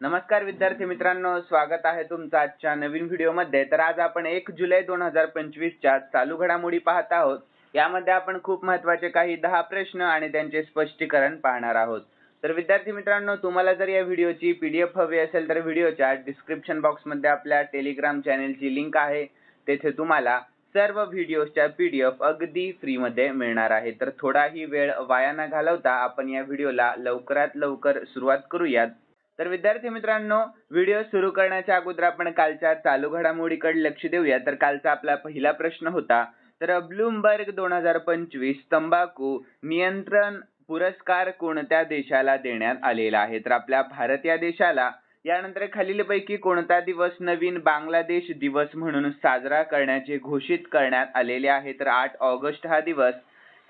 नमस्कार विद्यार्थी मित्रांनो स्वागत आहे तुमचं आजच्या नवीन व्हिडिओमध्ये. तर आज आपण एक जुलै दोन हजार पंचवीसच्या चालू घडामोडी पाहत आहोत. यामध्ये आपण खूप महत्त्वाचे काही दहा प्रश्न आणि त्यांचे स्पष्टीकरण पाहणार आहोत. तर विद्यार्थी मित्रांनो तुम्हाला जर या व्हिडिओची पीडीएफ हवी असेल तर व्हिडिओच्या डिस्क्रिप्शन बॉक्समध्ये आपल्या टेलिग्राम चॅनेलची लिंक आहे. तेथे तुम्हाला सर्व व्हिडिओच्या पीडीएफ अगदी फ्रीमध्ये मिळणार आहे. तर थोडाही वेळ वाया न घालवता आपण या व्हिडिओला लवकरात लवकर सुरुवात करूयात. तर विद्यार्थी मित्रांनो व्हिडिओ सुरू करण्याच्या अगोदर आपण कालच्या चालू घडामोडीकडे लक्ष देऊया. तर कालचा आपला पहिला प्रश्न होता तर ब्लूमबर्ग दोन हजार पंचवीस तंबाखू नियंत्रण पुरस्कार कोणत्या देशाला देण्यात आलेला आहे? तर आपल्या भारत या देशाला यानंतर खालीलपैकी कोणता दिवस नवीन बांगलादेश दिवस म्हणून साजरा करण्याचे घोषित करण्यात आलेले आहे? तर आठ ऑगस्ट हा दिवस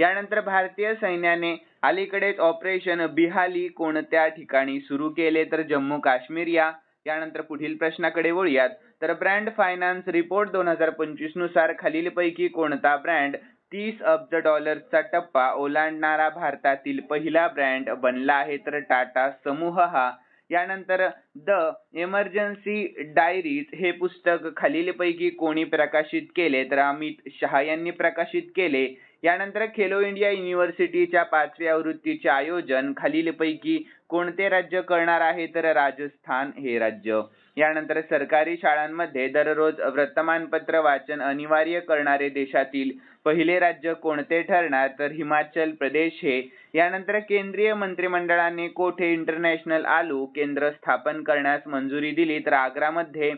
यानंतर भारतीय सैन्याने अलीकडेच ऑपरेशन बिहाली कोणत्या ठिकाणी सुरू केले? तर जम्मू काश्मीर या. यानंतर पुढील प्रश्नाकडे वळूयात. तर ब्रँड फायनान्स रिपोर्ट दोन हजार पंचवीसनुसार खालीलपैकी कोणता ब्रँड तीस अब्ज डॉलर्सचा टप्पा ओलांडणारा भारतातील पहिला ब्रँड बनला आहे? तर टाटा समूह हा. यानंतर द इमर्जन्सी डायरीज हे पुस्तक खालीलपैकी कोणी प्रकाशित केले? तर अमित शहा यांनी प्रकाशित केले. यानंतर खेलो इंडिया युनिव्हर्सिटीच्या पाचव्या आवृत्तीचे आयोजन खालीलपैकी कोणते राज्य करणार आहे तर राजस्थान हे राज्य. यानंतर सरकारी शाळांमध्ये दररोज वर्तमानपत्र वाचन अनिवार्य करणारे देशातील पहिले राज्य कोणते ठरणार तर हिमाचल प्रदेश हे. यानंतर केंद्रीय मंत्रिमंडळाने कोठे इंटरनॅशनल आलू केंद्र स्थापन करण्यास मंजुरी दिली तर आग्रामध्ये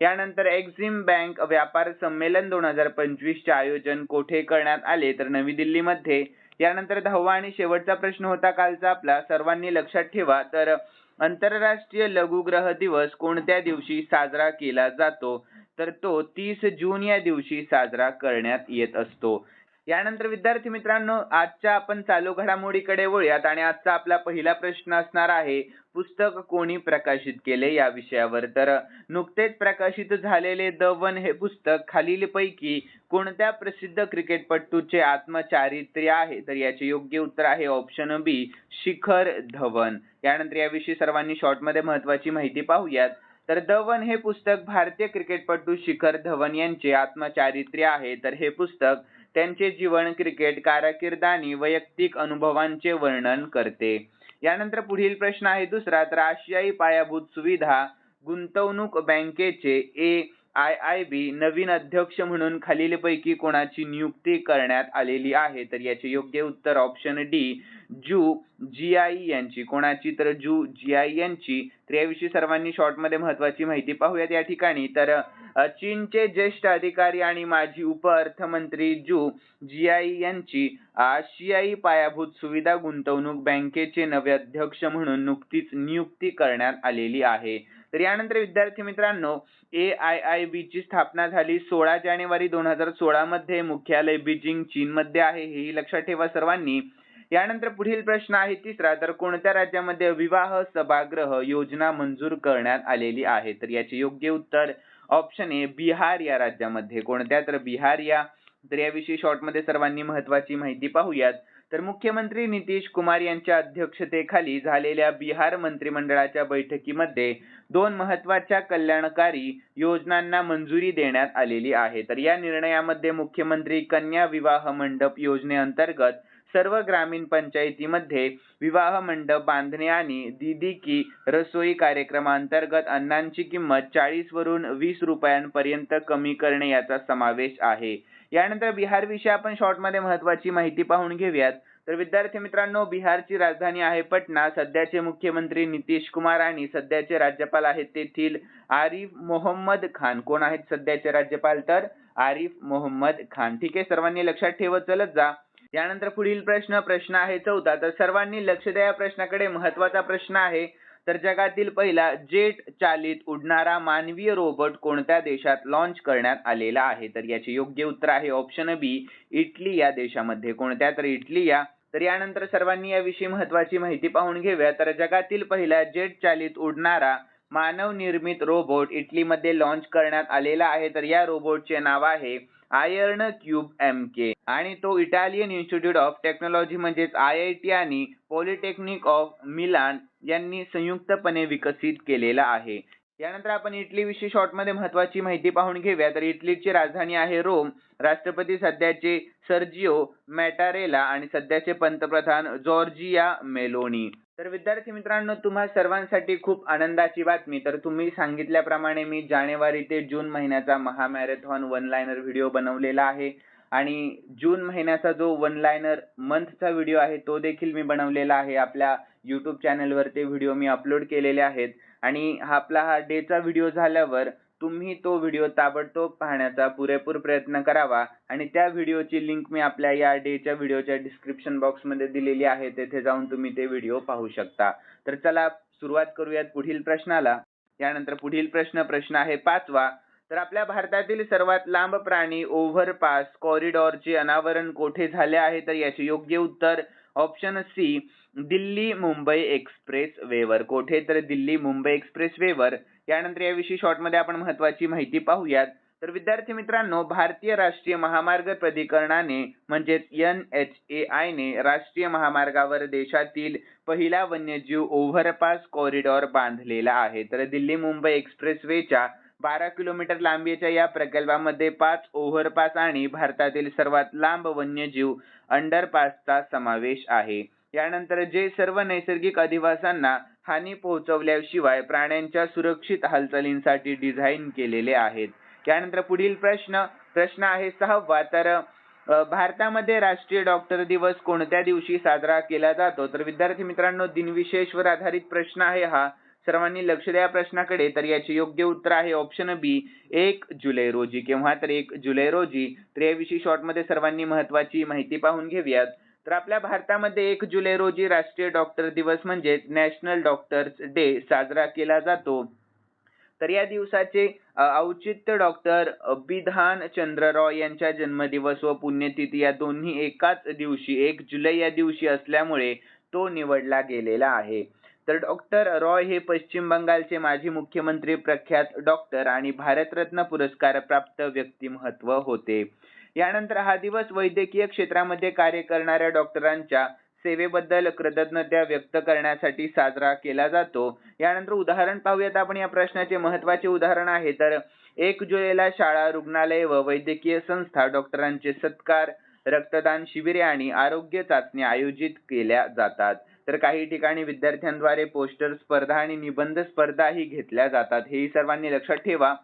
यानंतर एक्झिम बँक व्यापार संमेलन दोन हजार पंचवीसचे आयोजन कोठे करण्यात आले? तर नवी दिल्लीमध्ये. यानंतर दहावा आणि शेवटचा प्रश्न होता कालचा आपला. सर्वांनी लक्षात ठेवा. तर आंतरराष्ट्रीय लघुग्रह दिवस कोणत्या दिवशी साजरा केला जातो? तर तो तीस जून या दिवशी साजरा करण्यात येत असतो. यानंतर विद्यार्थी मित्रांनो आजच्या आपण चालू घडामोडीकडे वळूयात आणि आजचा आपला पहिला प्रश्न असणार आहे पुस्तक कोणी प्रकाशित केले या विषयावर? तर नुकतेच प्रकाशित झालेले द वन हे पुस्तक खालीलपैकी कोणत्या प्रसिद्ध क्रिकेटपटूचे आत्मचारित्र्य आहे? तर याचे योग्य उत्तर आहे ऑप्शन बी शिखर धवन. यानंतर याविषयी सर्वांनी शॉर्टमध्ये महत्वाची माहिती पाहूयात. तर धवन हे पुस्तक भारतीय क्रिकेटपटू शिखर धवन यांचे आत्मचारित्र्य आहे. तर हे पुस्तक त्यांचे जीवन क्रिकेट कारकीर्द आणि वैयक्तिक अनुभवांचे वर्णन करते. यानंतर पुढील प्रश्न आहे दुसरा. तर आशियाई पायाभूत सुविधा गुंतवणूक बँकेचे ए आय आय बी नवीन अध्यक्ष म्हणून खालीलपैकी कोणाची नियुक्ती करण्यात आलेली आहे? तर याचे योग्य उत्तर ऑप्शन डी जू जिआई यांची. कोणाची? तर जू जिआई यांची. तर याविषयी सर्वांनी शॉर्टमध्ये महत्वाची माहिती पाहूयात या ठिकाणी. तर चीनचे ज्येष्ठ अधिकारी आणि माजी उप अर्थमंत्री जू जिआई यांची आशियाई पायाभूत सुविधा गुंतवणूक बँकेचे नवे अध्यक्ष म्हणून नुकतीच नियुक्ती करण्यात आलेली आहे. तर यानंतर विद्यार्थी मित्रांनो ए आय आय बी ची स्थापना झाली. सोळा जानेवारी दोन हजार सोळा मध्ये मुख्यालय बीजिंग चीन मध्ये आहे हेही लक्षात ठेवा सर्वांनी. यानंतर पुढील प्रश्न आहे तिसरा तर कोणत्या राज्यामध्ये विवाह सभागृह योजना मंजूर करण्यात आलेली आहे? तर याचे योग्य उत्तर ऑप्शन ए बिहार या राज्यामध्ये. कोणत्या? तर बिहार या. तर याविषयी शॉर्टमध्ये सर्वांनी महत्वाची माहिती पाहूयात. तर मुख्यमंत्री नितीश कुमार यांच्या अध्यक्षतेखाली झालेल्या बिहार मंत्रिमंडळाच्या बैठकीमध्ये दोन महत्त्वाच्या कल्याणकारी योजनांना मंजुरी देण्यात आलेली आहे. तर या निर्णयामध्ये मुख्यमंत्री कन्या विवाह मंडप योजनेअंतर्गत सर्व ग्रामीण पंचायतीमध्ये विवाह मंडप बांधणे आणि दीदी की रसोई कार्यक्रमांतर्गत अन्नांची किंमत चाळीस वरून वीस रुपयांपर्यंत कमी करणे याचा समावेश आहे. यानंतर बिहार विषयी आपण शॉर्टमध्ये महत्वाची माहिती पाहून घेऊयात. तर विद्यार्थी मित्रांनो बिहारची राजधानी आहे पटना. सध्याचे मुख्यमंत्री नितीश कुमार आणि सध्याचे राज्यपाल आहेत तेथील आरिफ मोहम्मद खान. कोण आहेत सध्याचे राज्यपाल तर? आरिफ मोहम्मद खान. ठीक आहे सर्वांनी लक्षात ठेवत चलत जा. यानंतर पुढील प्रश्न प्रश्न आहे चौथा. तर सर्वांनी लक्ष द्या या प्रश्नाकडे महत्त्वाचा प्रश्न आहे. तर जगातील पहिला जेट चालित उडणारा मानवीय रोबोट कोणत्या देशात लॉन्च करण्यात आलेला आहे? तर याचे योग्य उत्तर आहे ऑप्शन बी इटली या देशामध्ये. कोणत्या? तर इटली या. तर यानंतर सर्वांनी याविषयी महत्वाची माहिती पाहून घेऊया. तर जगातील पहिला जेट चालित उडणारा मानव निर्मित रोबोट इटलीमध्ये लॉन्च करण्यात आलेला आहे. तर या रोबोटचे नाव आहे आयर्न क्यूब एम के आणि तो इटालियन इन्स्टिट्यूट ऑफ टेक्नॉलॉजी म्हणजेच आय आय टी आणि पॉलिटेक्निक ऑफ मिलान यांनी संयुक्तपणे विकसित केलेला आहे. यानंतर आपण इटली विषयी शॉर्टमध्ये महत्वाची माहिती पाहून घेऊया. तर इटलीची राजधानी आहे रोम. राष्ट्रपती सध्याचे सर्जिओ मॅटारेला आणि सध्याचे पंतप्रधान जॉर्जिया मेलोनी तर विद्यार्थी मित्रांनो तुम्हा सर्वांसाठी खूप आनंदाची बातमी. तर तुम्ही सांगितल्याप्रमाणे मी जानेवारी ते जून महिन्याचा महामॅरेथॉन वन लायनर व्हिडिओ बनवलेला आहे. आणि जून महिन्याचा जो वन लायनर मंथचा व्हिडिओ आहे तो देखील मी बनवलेला आहे. आपल्या यूट्यूब चॅनलवर ते व्हिडिओ मी अपलोड केलेले आहेत. आणि हा आपला हा डेचा व्हिडिओ झाल्यावर तुम्ही तो व्हिडिओ ताबडतोब पाहण्याचा पुरेपूर प्रयत्न करावा. आणि त्या व्हिडिओची लिंक मी आपल्या या डेच्या व्हिडिओच्या डिस्क्रिप्शन बॉक्समध्ये दिलेली आहे. तेथे जाऊन तुम्ही ते व्हिडिओ पाहू शकता. तर चला सुरुवात करूयात पुढील प्रश्नाला. यानंतर पुढील प्रश्न प्रश्न आहे पाचवा. तर आपल्या भारतातील सर्वात लांब प्राणी ओव्हरपास कॉरिडॉरचे अनावरण कोठे झाले आहे? तर याचे योग्य उत्तर option C Delhi Mumbai express वेवर कोठे? तर दिल्ली मुंबई एक्सप्रेस वेवर त्यानंतर याविषयी शॉर्टमध्ये आपण महत्वाची माहिती पाहूयात. तर विद्यार्थी मित्रांनो भारतीय राष्ट्रीय महामार्ग प्राधिकरणाने म्हणजेच एन एच ए आय ने राष्ट्रीय महामार्गावर देशातील पहिला वन्यजीव ओव्हरपास कॉरिडॉर बांधलेला आहे. तर दिल्ली मुंबई एक्सप्रेसवेच्या बारा किलोमीटर लांबीच्या या प्रकल्पामध्ये पाच ओव्हरपास आणि भारतातील सर्वात लांब वन्यजीव अंडरपासचा समावेश आहे. यानंतर जे सर्व नैसर्गिक अधिवासांना हानी पोहोचवल्याशिवाय प्राण्यांच्या सुरक्षित हालचालींसाठी डिझाईन केलेले आहेत. त्यानंतर पुढील प्रश्न प्रश्न आहे सहावा तर भारतामध्ये राष्ट्रीय डॉक्टर दिवस कोणत्या दिवशी साजरा केला जातो? तर विद्यार्थी मित्रांनो दिनविशेषवर आधारित प्रश्न आहे हा. सर्वांनी लक्ष द्या प्रश्नाकडे तर याचे योग्य उत्तर आहे ऑप्शन बी एक जुलै रोजी. केव्हा? तर एक जुलै रोजी. तर याविषयी शॉर्टमध्ये सर्वांनी महत्वाची माहिती पाहून घेऊयात. तर आपल्या भारतामध्ये एक जुलै रोजी राष्ट्रीय डॉक्टर दिवस म्हणजे नॅशनल डॉक्टर्स डे साजरा केला जातो. तर या दिवसाचे औचित्य डॉक्टर बिधान चंद्र रॉय यांच्या जन्मदिवस व पुण्यतिथी या दोन्ही एकाच दिवशी एक जुलै या दिवशी असल्यामुळे तो निवडला गेलेला आहे. तर डॉक्टर रॉय हे पश्चिम बंगालचे माजी मुख्यमंत्री प्रख्यात डॉक्टर आणि भारतरत्न पुरस्कार प्राप्त व्यक्तिमत्व होते. यानंतर हा दिवस वैद्यकीय क्षेत्रामध्ये कार्य करणाऱ्या डॉक्टरांच्या सेवेबद्दल कृतज्ञता व्यक्त करण्यासाठी साजरा केला जातो. यानंतर उदाहरण पाहूयात. आपण या प्रश्नाचे महत्त्वाचे उदाहरण आहे. तर एक जुलैला शाळा रुग्णालय व वैद्यकीय संस्था डॉक्टरांचे सत्कार रक्तदान शिबिरे आणि आरोग्य चाचण्या आयोजित केल्या जातात. तर काही ठिकाणी विद्यार्थ्यांद्वारे पोस्टर स्पर्धा आणि निबंध स्पर्धाही घेतल्या जातात. हेही सर्वांनी लक्षात ठेवा.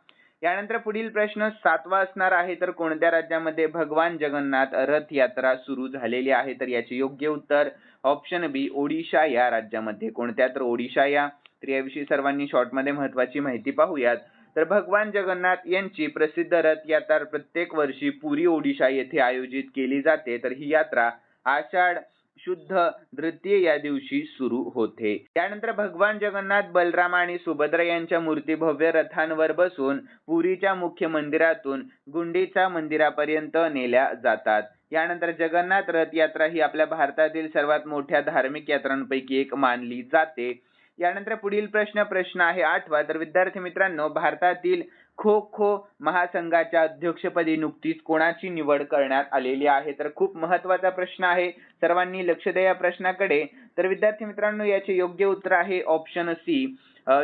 यानंतर पुढील प्रश्न सातवा असणार आहे तर कोणत्या राज्यामध्ये भगवान जगन्नाथ रथ यात्रा सुरू झालेली आहे? तर याचे योग्य उत्तर ऑप्शन बी ओडिशा या राज्यामध्ये. कोणत्या? तर ओडिशा या. तर याविषयी सर्वांनी शॉर्टमध्ये महत्वाची माहिती पाहूयात. तर भगवान जगन्नाथ यांची प्रसिद्ध रथ यात्रा प्रत्येक वर्षी पुरी ओडिशा येथे आयोजित केली जाते. तर ही यात्रा आषाढ शुद्ध तृतीय या दिवशी सुरू होते. त्यानंतर भगवान जगन्नाथ बलराम आणि सुभद्रा यांच्या मूर्ती भव्य रथांवर बसून पुरीच्या मुख्य मंदिरातून गुंडीचा मंदिरापर्यंत नेल्या जातात. यानंतर जगन्नाथ रथ यात्रा ही आपल्या भारतातील सर्वात मोठ्या धार्मिक यात्रांपैकी एक मानली जाते. यानंतर पुढील प्रश्न प्रश्न आहे आठवा. तर विद्यार्थी मित्रांनो भारतातील खो खो महासंघाच्या अध्यक्षपदी नुकतीच कोणाची निवड करण्यात आलेली आहे? तर खूप महत्त्वाचा प्रश्न आहे. सर्वांनी लक्ष द्या या प्रश्नाकडे. तर विद्यार्थी मित्रांनो याचे योग्य उत्तर आहे ऑप्शन सी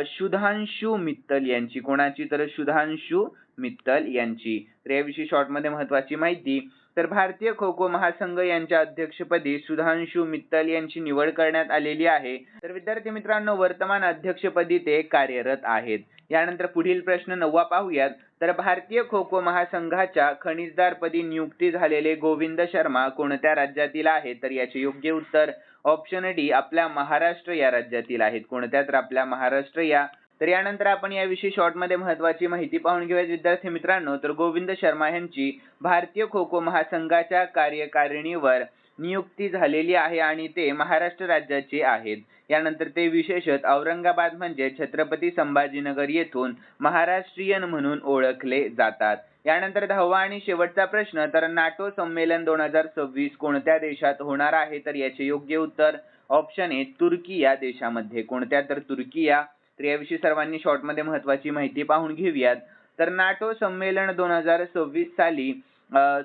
शुधांशु मित्तल यांची. कोणाची? तर शुधांशु मित्तल यांची. तर याविषयी शॉर्टमध्ये महत्वाची माहिती. तर भारतीय खो खो महासंघ यांच्या अध्यक्षपदी सुधांशु मित्तल यांची निवड करण्यात आलेली आहे. तर विद्यार्थी मित्रांनो वर्तमान अध्यक्षपदी ते कार्यरत आहेत. यानंतर पुढील प्रश्न नववा पाहूयात. तर भारतीय खो खो महासंघाच्या खनिजदारपदी नियुक्ती झालेले गोविंद शर्मा कोणत्या राज्यातील आहेत? तर याचे योग्य उत्तर ऑप्शन डी आपल्या महाराष्ट्र या राज्यातील आहेत. कोणत्या? तर आपल्या महाराष्ट्र या तर यानंतर आपण याविषयी शॉर्टमध्ये महत्वाची माहिती पाहून घेऊयात. विद्यार्थी मित्रांनो तर गोविंद शर्मा यांची भारतीय खो खो महासंघाच्या कार्यकारिणीवर नियुक्ती झालेली आहे आणि ते महाराष्ट्र राज्याचे आहेत. यानंतर ते विशेषत औरंगाबाद म्हणजे छत्रपती संभाजीनगर येथून महाराष्ट्रीयन म्हणून ओळखले जातात. यानंतर दहावा आणि शेवटचा प्रश्न तर नाटो संमेलन दोन हजार सव्वीस कोणत्या देशात होणार आहे? तर याचे योग्य उत्तर ऑप्शन ए तुर्की या देशामध्ये. कोणत्या? तर तुर्की या तर याविषयी सर्वांनी शॉर्टमध्ये महत्वाची माहिती पाहून घेऊयात. तर नाटो संमेलन दोन हजार सव्वीस साली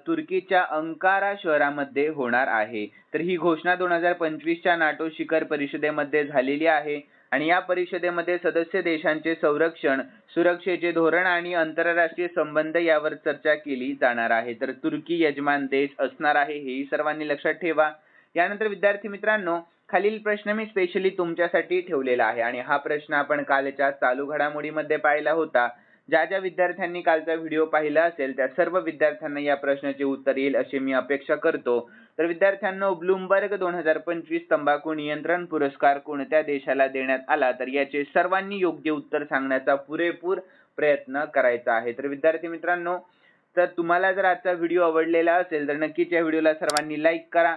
तुर्कीच्या अंकारा शहरामध्ये होणार आहे. तर ही घोषणा दोन हजार पंचवीसच्या नाटो शिखर परिषदेमध्ये झालेली आहे. आणि या परिषदेमध्ये सदस्य देशांचे संरक्षण सुरक्षेचे धोरण आणि आंतरराष्ट्रीय संबंध यावर चर्चा केली जाणार आहे. तर तुर्की यजमान देश असणार आहे हेही सर्वांनी लक्षात ठेवा. यानंतर विद्यार्थी मित्रांनो खालील प्रश्न मी स्पेशली तुमच्यासाठी ठेवलेला आहे. आणि हा प्रश्न आपण कालच्या चालू घडामोडीमध्ये पाहिला होता. ज्या ज्या विद्यार्थ्यांनी कालचा व्हिडिओ पाहिला असेल त्या सर्व विद्यार्थ्यांना या प्रश्नाचे उत्तर येईल अशी मी अपेक्षा करतो. तर विद्यार्थ्यांना ब्लूमबर्ग दोन हजार पंचवीस तंबाखू नियंत्रण पुरस्कार कोणत्या देशाला देण्यात आला? तर याचे सर्वांनी योग्य उत्तर सांगण्याचा पुरेपूर प्रयत्न करायचा आहे. तर विद्यार्थी मित्रांनो तर तुम्हाला जर आजचा व्हिडिओ आवडलेला असेल तर नक्कीच या व्हिडिओला सर्वांनी लाईक करा.